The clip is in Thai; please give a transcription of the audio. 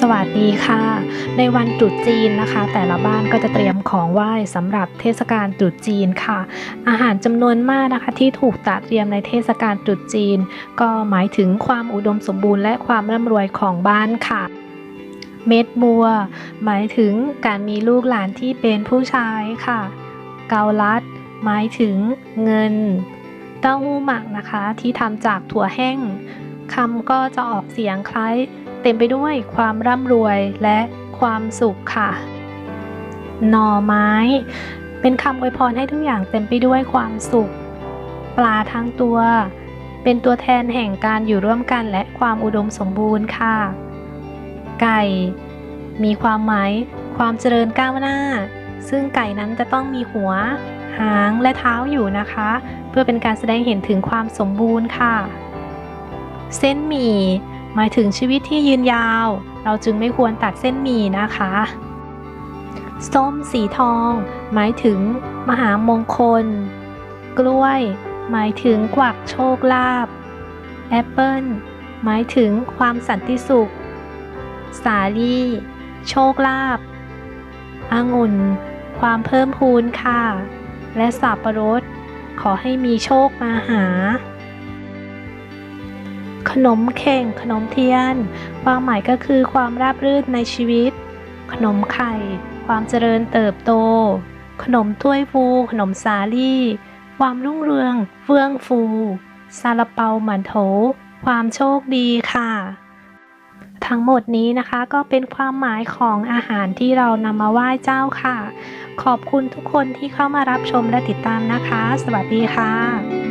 สวัสดีค่ะ ในวันตรุษจีนนะคะ แต่ละบ้านก็จะเตรียมของไหว้สำหรับเทศกาลตรุษจีนค่ะ อาหารจำนวนมากนะคะ ที่ถูกตัดเตรียมในเทศกาลตรุษจีน ก็หมายถึงความอุดมสมบูรณ์และความร่ำรวยของบ้านค่ะเม็ดบัว หมายถึงการมีลูกหลานที่เป็นผู้ชายค่ะ เกาลัด หมายถึงเงิน เต้าหู้หมักนะคะที่ทำจากถั่วแห้งคำก็จะออกเสียงคล้าย เต็มไปด้วยความร่ำรวยและความสุขค่ะ หน่อไม้ เป็นคำอวยพรให้ทุกอย่างเต็มไปด้วยความสุข ปลาทั้งตัว เป็นตัวแทนแห่งการอยู่ร่วมกันและความอุดมสมบูรณ์ค่ะ ไก่ มีความหมายความเจริญก้าวหน้า ซึ่งไก่นั้นจะต้องมีหัว หางและเท้าอยู่นะคะ เพื่อเป็นการแสดงเห็นถึงความสมบูรณ์ค่ะ เส้นหมี่ หมายถึงชีวิตที่ยืนยาว เราจึงไม่ควรตัดเส้นหมี่นะคะ ส้มสีทอง หมายถึงมหามงคล กล้วย หมายถึงกวักโชคลาภแอปเปิลหมายถึงความสันติสุข สาลี่ โชคลาภองุ่น ความเพิ่มพูนค่ะ และสับปะรด ขอให้มีโชคมาหา ขนมเข่ง ขนมเทียน ความหมายก็คือความราบรื่นในชีวิต ขนมไข่ ความเจริญเติบโต ขนมถ้วยฟูขนมสาลี่ ความรุ่งเรือง เฟื่องฟูซาลาเปาหมันโถ ความโชคดีค่ะ ทั้งหมดนี้นะคะก็เป็นความหมายของอาหารที่เรานำมาไหว้เจ้าค่ะ ขอบคุณทุกคนที่เข้ามารับชมและติดตามนะคะ สวัสดีค่ะ